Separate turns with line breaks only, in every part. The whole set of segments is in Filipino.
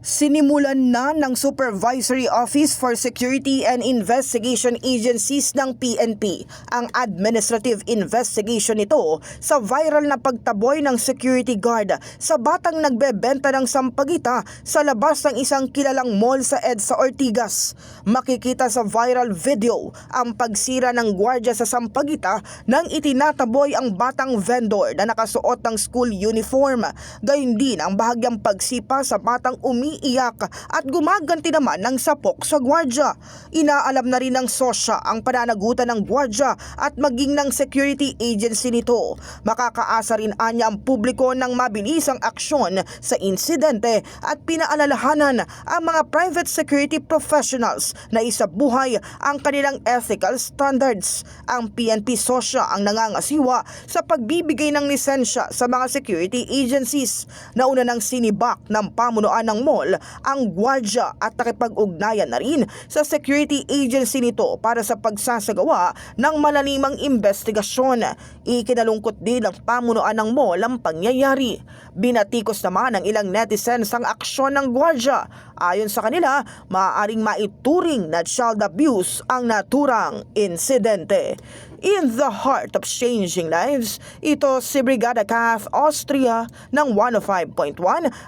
Sinimulan na ng Supervisory Office for Security and Investigation Agencies ng PNP ang administrative investigation nito sa viral na pagtaboy ng security guard sa batang nagbebenta ng sampagita sa labas ng isang kilalang mall sa EDSA Ortigas. Makikita sa viral video ang pagsira ng gwardya sa sampagita nang itinataboy ang batang vendor na nakasuot ng school uniform. Gayun din ang bahagyang pagsipa sa batang umiiyak at gumaganti naman ng sapok sa gwardya. Inaalam na rin ng sosya ang pananagutan ng gwardya at maging ng security agency nito. Makakaasa rin anya ang publiko ng mabilisang aksyon sa insidente at pinaalalahanan ang mga private security professionals na isabuhay ang kanilang ethical standards. Ang PNP sosya ang nangangasiwa sa pagbibigay ng lisensya sa mga security agencies. Nauna ng sinibak ng pamunuan ng mall ang gwardya at nakipag-ugnayan na rin sa security agency nito para sa pagsasagawa ng malalimang investigasyon. Ikinalungkot din ng pamunuan ng mall ang pangyayari. Binatikos naman ng ilang netizens ang aksyon ng gwardya. Ayon sa kanila, maaaring maituring na child abuse ang naturang insidente. In the heart of changing lives, ito si Brigada Kath Austria ng 105.1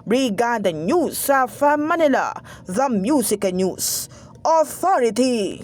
Brigada News sa Manila, The Music News Authority.